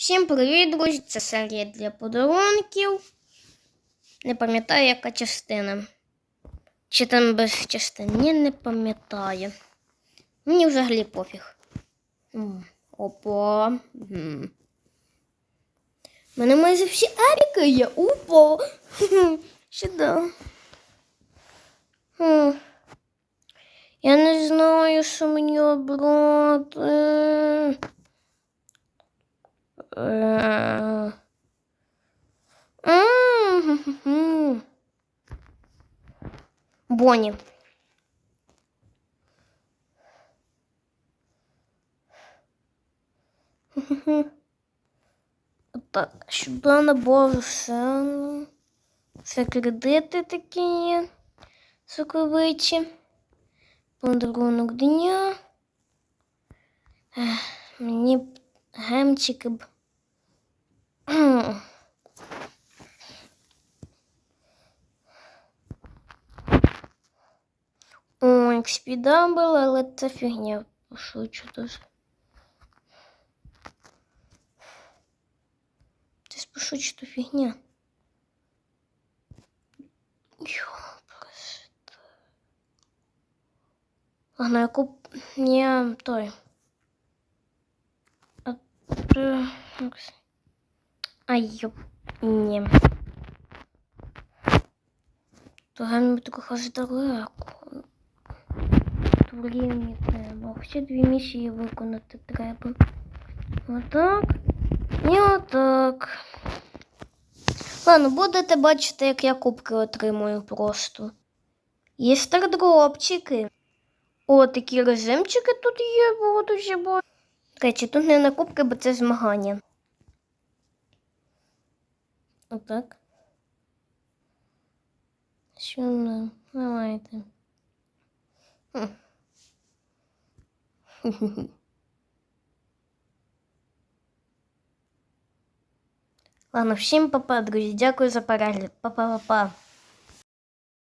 Всім привіт, друзі! Це серія для подарунків. Не пам'ятаю, яка частина. Чи там без частини? Ні, не пам'ятаю. Мені взагалі пофіг. Опа. У мене майже всі еріки є. Опа. Сюди. Я не знаю, що мені обрати. М-м-м. Бонні. Так, сюди набор все. Це кредити такі. Соковичі. Дня. Мені гемчики б. О, XP Double, але це фігня. Шучу дуже. Це спошу, то фігня. Йо, просто. Ладно, я куп... Не той. А, ти- Окс. Ай, ёп. Ні. То гамі такого ж далеко. Мені треба. Ще дві місії виконати треба. Отак. І отак. Ладно, будете бачити, як я кубки отримую просто. Є стардропчики. О, такі режимчики тут є, ще бо. До речі, тут не на кубки, бо це змагання. Отак. Що? Давайте. Хм. Ладно, всім па-па, друзі. Дякую за перегляд. Па-па-па-па.